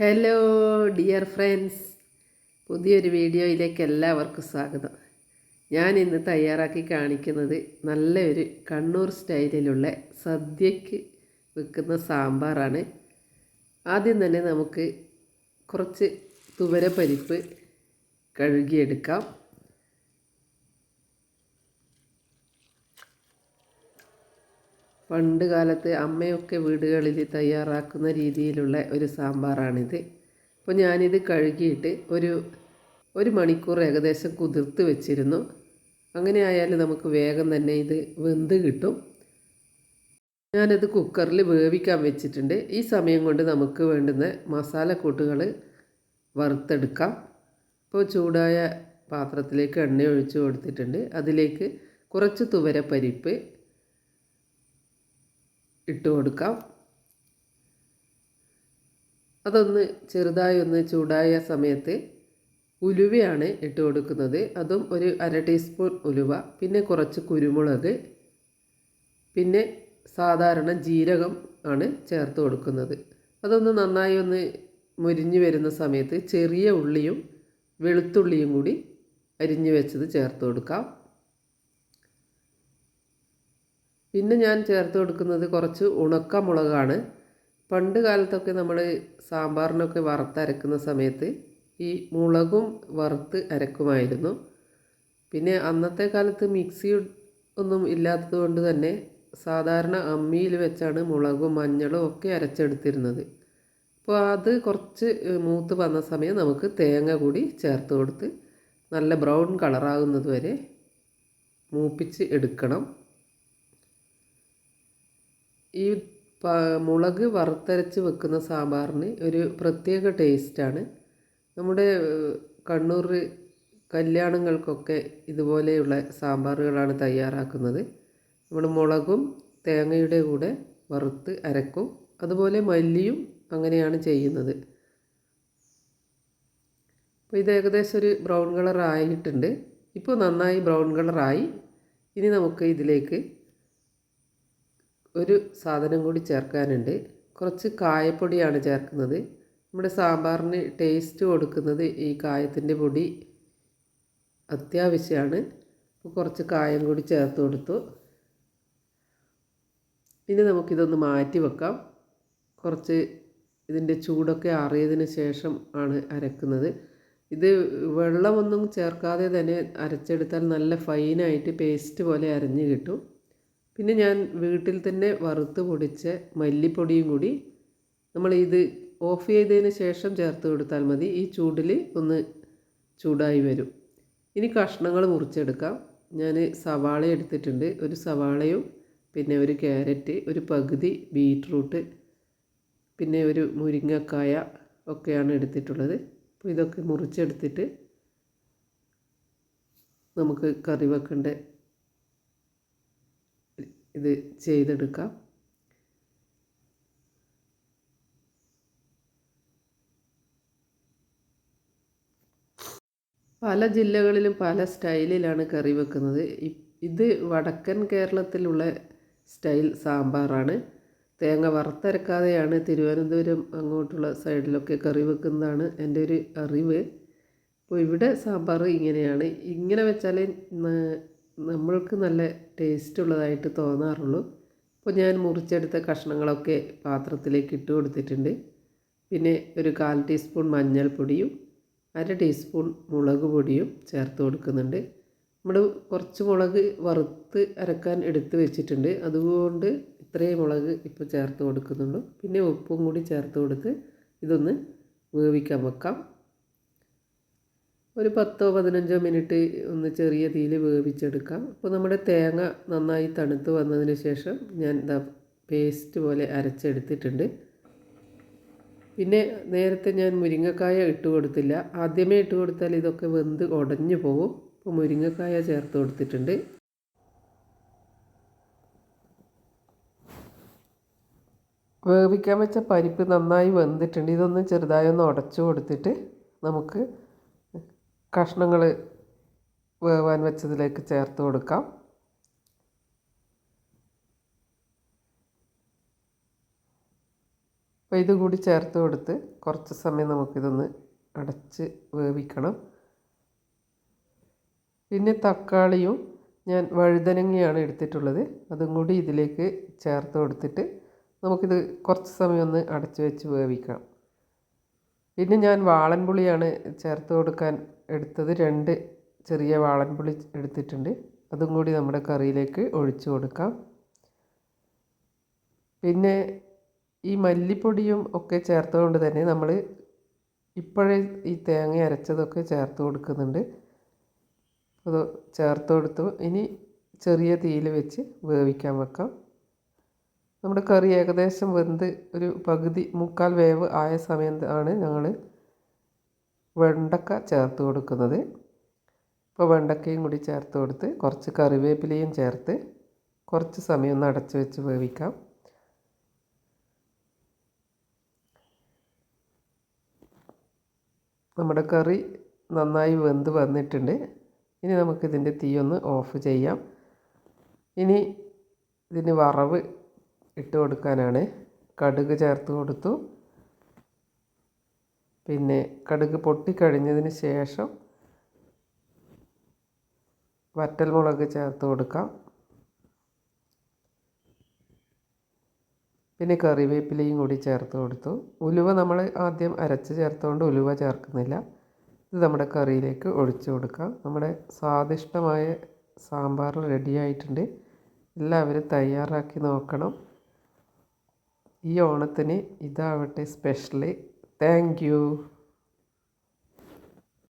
Hello dear friends പുതിയൊരു വീഡിയോയിലേക്ക് എല്ലാവർക്കും സ്വാഗതം. ഞാൻ ഇന്ന് തയ്യാറാക്കി കാണിക്കുന്നത് നല്ലൊരു കണ്ണൂർ സ്റ്റൈലിലുള്ള സദ്യക്ക് വെക്കുന്ന സാമ്പാറാണ്. ആദ്യം തന്നെ നമുക്ക് കുറച്ച് തുവരപ്പരിപ്പ് കഴുകിയെടുക്കാം. പണ്ട് കാലത്ത് അമ്മയൊക്കെ വീടുകളിൽ തയ്യാറാക്കുന്ന രീതിയിലുള്ള ഒരു സാമ്പാറാണിത്. അപ്പോൾ ഞാനിത് കഴുകിയിട്ട് ഒരു ഒരു മണിക്കൂർ ഏകദേശം കുതിർത്ത് വെച്ചിരുന്നു. അങ്ങനെ ആയാൽ നമുക്ക് വേഗം തന്നെ ഇത് വെന്ത് കിട്ടും. ഞാനത് കുക്കറിൽ വേവിക്കാൻ വെച്ചിട്ടുണ്ട്. ഈ സമയം കൊണ്ട് നമുക്ക് വേണ്ടുന്ന മസാലക്കൂട്ടുകൾ വറുത്തെടുക്കാം. ഇപ്പോൾ ചൂടായ പാത്രത്തിലേക്ക് എണ്ണ ഒഴിച്ച് കൊടുത്തിട്ടുണ്ട്. അതിലേക്ക് കുറച്ച് തുവരപ്പരിപ്പ് ഇട്ട് കൊടുക്കാം. അതൊന്ന് ചെറുതായി ഒന്ന് ചൂടായ സമയത്ത് ഉലുവയാണ് ഇട്ട് കൊടുക്കുന്നത്. അതും ഒരു അര ടീസ്പൂൺ ഉലുവ പിന്നെ കുറച്ച് കുരുമുളക് പിന്നെ സാധാരണ ജീരകം ആണ് ചേർത്ത് കൊടുക്കുന്നത്. അതൊന്ന് നന്നായി ഒന്ന് മുരിഞ്ഞു വരുന്ന സമയത്ത് ചെറിയ ഉള്ളിയും വെളുത്തുള്ളിയും കൂടി അരിഞ്ഞു വെച്ചത് ചേർത്ത് കൊടുക്കാം. പിന്നെ ഞാൻ ചേർത്ത് കൊടുക്കുന്നത് കുറച്ച് ഉണക്കമുളകാണ്. പണ്ട് കാലത്തൊക്കെ നമ്മൾ സാമ്പാറിനൊക്കെ വറുത്തരക്കുന്ന സമയത്ത് ഈ മുളകും വറുത്ത് അരക്കുമായിരുന്നു. പിന്നെ അന്നത്തെ കാലത്ത് മിക്സി ഒന്നും ഇല്ലാത്തത് കൊണ്ട് തന്നെ സാധാരണ അമ്മിയിൽ വെച്ചാണ് മുളകും മഞ്ഞളും ഒക്കെ അരച്ചെടുത്തിരുന്നത്. അപ്പോൾ അത് കുറച്ച് മൂത്ത് വന്ന സമയം നമുക്ക് തേങ്ങ കൂടി ചേർത്ത് കൊടുത്ത് നല്ല ബ്രൗൺ കളറാകുന്നത് വരെ മൂപ്പിച്ച് എടുക്കണം. ഈ മുളക് വറുത്തരച്ച് വെക്കുന്ന സാമ്പാറിന് ഒരു പ്രത്യേക ടേസ്റ്റാണ്. നമ്മുടെ കണ്ണൂർ കല്യാണങ്ങൾക്കൊക്കെ ഇതുപോലെയുള്ള സാമ്പാറുകളാണ് തയ്യാറാക്കുന്നത്. നമ്മൾ മുളകും തേങ്ങയുടെ കൂടെ വറുത്ത് അരക്കും. അതുപോലെ മല്ലിയും അങ്ങനെയാണ് ചെയ്യുന്നത്. അപ്പോൾ ഇത് ഏകദേശം ഒരു ബ്രൗൺ കളർ ആയിട്ടുണ്ട് ഇപ്പോൾ നന്നായി ബ്രൗൺ കളറായി. ഇനി നമുക്ക് ഇതിലേക്ക് ഒരു സാധനം കൂടി ചേർക്കാനുണ്ട്. കുറച്ച് കായപ്പൊടിയാണ് ചേർക്കുന്നത്. നമ്മുടെ സാമ്പാറിന് ടേസ്റ്റ് കൊടുക്കുന്നത് ഈ കായത്തിന്റെ പൊടി അത്യാവശ്യമാണ്. അപ്പോൾ കുറച്ച് കായം കൂടി ചേർത്ത് കൊടുത്തു. ഇനി നമുക്കിതൊന്ന് മാറ്റി വെക്കാം. കുറച്ച് ഇതിന്റെ ചൂടൊക്കെ ആറിയതിന് ശേഷം ആണ് അരക്കുന്നത്. ഇത് വെള്ളമൊന്നും ചേർക്കാതെ തന്നെ അരച്ചെടുത്താൽ നല്ല ഫൈനായിട്ട് പേസ്റ്റ് പോലെ അരഞ്ഞ് കിട്ടും. പിന്നെ ഞാൻ വീട്ടിൽ തന്നെ വറുത്ത് പൊടിച്ച മല്ലിപ്പൊടിയും കൂടി നമ്മൾ ഇത് ഓഫ് ചെയ്തതിന് ശേഷം ചേർത്ത് കൊടുത്താൽ മതി. ഈ ചൂടിൽ ഒന്ന് ചൂടായി വരും. ഇനി കഷ്ണങ്ങൾ മുറിച്ചെടുക്കാം. ഞാൻ സവാള എടുത്തിട്ടുണ്ട്. ഒരു സവാളയും പിന്നെ ഒരു ക്യാരറ്റ് ഒരു പകുതി ബീറ്റ്റൂട്ട് പിന്നെ ഒരു മുരിങ്ങക്കായ ഒക്കെയാണ് എടുത്തിട്ടുള്ളത്. അപ്പോൾ ഇതൊക്കെ മുറിച്ചെടുത്തിട്ട് നമുക്ക് കറി വെക്കേണ്ട ഇത് ചെയ്തെടുക്കാം. പല ജില്ലകളിലും പല സ്റ്റൈലിലാണ് കറി വെക്കുന്നത്. ഇത് വടക്കൻ കേരളത്തിലുള്ള സ്റ്റൈൽ സാമ്പാറാണ്. തേങ്ങ വറുത്തരക്കാതെയാണ് തിരുവനന്തപുരം അങ്ങോട്ടുള്ള സൈഡിലൊക്കെ കറി വെക്കുന്നതാണ് എന്റെ ഒരു അറിവ്. അപ്പോൾ ഇവിടെ സാമ്പാർ ഇങ്ങനെയാണ്. ഇങ്ങനെ വെച്ചാലേ നമ്മൾക്ക് നല്ല ടേസ്റ്റ് ഉള്ളതായിട്ട് തോന്നാറുള്ളൂ. അപ്പോൾ ഞാൻ മുറിച്ചെടുത്ത കഷ്ണങ്ങളൊക്കെ പാത്രത്തിലേക്ക് ഇട്ട് കൊടുത്തിട്ടുണ്ട്. പിന്നെ ഒരു കാൽ ടീസ്പൂൺ മഞ്ഞൾപ്പൊടിയും അര ടീസ്പൂൺ മുളക് പൊടിയും ചേർത്ത് കൊടുക്കുന്നുണ്ട്. നമ്മൾ കുറച്ച് മുളക് വറുത്ത് അരക്കാൻ എടുത്ത് വെച്ചിട്ടുണ്ട്. അതുകൊണ്ട് ഇത്രയും മുളക് ഇപ്പോൾ ചേർത്ത് കൊടുക്കുന്നുള്ളൂ. പിന്നെ ഉപ്പും കൂടി ചേർത്ത് കൊടുത്ത് ഇതൊന്ന് വേവിക്കാൻ വെക്കാം. ഒരു പത്തോ പതിനഞ്ചോ മിനിറ്റ് ഒന്ന് ചെറിയ തീയിൽ വേവിച്ചെടുക്കാം. അപ്പോൾ നമ്മുടെ തേങ്ങ നന്നായി തണുത്ത് വന്നതിന് ശേഷം ഞാൻ ഇതാ പേസ്റ്റ് പോലെ അരച്ചെടുത്തിട്ടുണ്ട്. പിന്നെ നേരത്തെ ഞാൻ മുരിങ്ങക്കായ ഇട്ട് കൊടുത്തില്ല. ആദ്യമേ ഇട്ട് കൊടുത്താൽ ഇതൊക്കെ വെന്ത് ഉടഞ്ഞു പോകും അപ്പോൾ മുരിങ്ങക്കായ ചേർത്ത് കൊടുത്തിട്ടുണ്ട്. വേവിക്കാൻ വെച്ച പരിപ്പ് നന്നായി വെന്തിട്ടുണ്ട്. ഇതൊന്ന് ചെറുതായി ഒന്ന് ഉടച്ചു കൊടുത്തിട്ട് നമുക്ക് കഷ്ണങ്ങൾ വേവാൻ വെച്ചതിലേക്ക് ചേർത്ത് കൊടുക്കാം. അപ്പോൾ ഇതുകൂടി ചേർത്ത് കൊടുത്ത് കുറച്ച് സമയം നമുക്കിതൊന്ന് അടച്ച് വേവിക്കണം. പിന്നെ തക്കാളിയും ഞാൻ വഴുതനങ്ങയാണ് എടുത്തിട്ടുള്ളത്. അതും കൂടി ഇതിലേക്ക് ചേർത്ത് കൊടുത്തിട്ട് നമുക്കിത് കുറച്ച് സമയം ഒന്ന് അടച്ച് വെച്ച് വേവിക്കാം. പിന്നെ ഞാൻ വാളൻപുളിയാണ് ചേർത്ത് കൊടുക്കാൻ എടുത്തത് രണ്ട് ചെറിയ വാളൻപുളി എടുത്തിട്ടുണ്ട്. അതും കൂടി നമ്മുടെ കറിയിലേക്ക് ഒഴിച്ചു കൊടുക്കാം. പിന്നെ ഈ മല്ലിപ്പൊടിയും ഒക്കെ ചേർത്തുകൊണ്ട് തന്നെ നമ്മൾ ഇപ്പോഴേ ഈ തേങ്ങ അരച്ചതൊക്കെ ചേർത്ത് കൊടുക്കുന്നുണ്ട്. അത് ചേർത്ത് കൊടുത്തു. ഇനി ചെറിയ തീയിൽ വെച്ച് വേവിക്കാൻ വെക്കാം. നമ്മുടെ കറി ഏകദേശം വെന്ത് ഒരു പകുതി മുക്കാൽ വേവ് ആയ സമയത്താണ് ഞങ്ങൾ വെണ്ടക്ക ചേർത്ത് കൊടുക്കുന്നത്. ഇപ്പോൾ വെണ്ടക്കയും കൂടി ചേർത്ത് കൊടുത്ത് കുറച്ച് കറിവേപ്പിലയും ചേർത്ത് കുറച്ച് സമയം ഒന്ന് അടച്ചു വെച്ച് വേവിക്കാം. നമ്മുടെ കറി നന്നായി വെന്ത് വന്നിട്ടുണ്ട്. ഇനി നമുക്കിതിന്റെ തീ ഒന്ന് ഓഫ് ചെയ്യാം. ഇനി ഇതിന് വറവ് ഇട്ട് കൊടുക്കാനാണ്. കടുക് ചേർത്ത് കൊടുത്തു. പിന്നെ കടുക് പൊട്ടിക്കഴിഞ്ഞതിന് ശേഷം വറ്റൽമുളക് ചേർത്ത് കൊടുക്കാം. പിന്നെ കറിവേപ്പിലയും കൂടി ചേർത്ത് കൊടുത്തു. ഉലുവ നമ്മൾ ആദ്യം അരച്ച് ചേർത്തുകൊണ്ട് ഉലുവ ചേർക്കുന്നില്ല. ഇത് നമ്മുടെ കറിയിലേക്ക് ഒഴിച്ചു കൊടുക്കാം. നമ്മുടെ സ്വാദിഷ്ടമായ സാമ്പാർ റെഡിയായിട്ടുണ്ട് എല്ലാവരും തയ്യാറാക്കി നോക്കണം. ഈ ഓണത്തിന് ഇതാവട്ടെ സ്പെഷ്യൽ Thank you.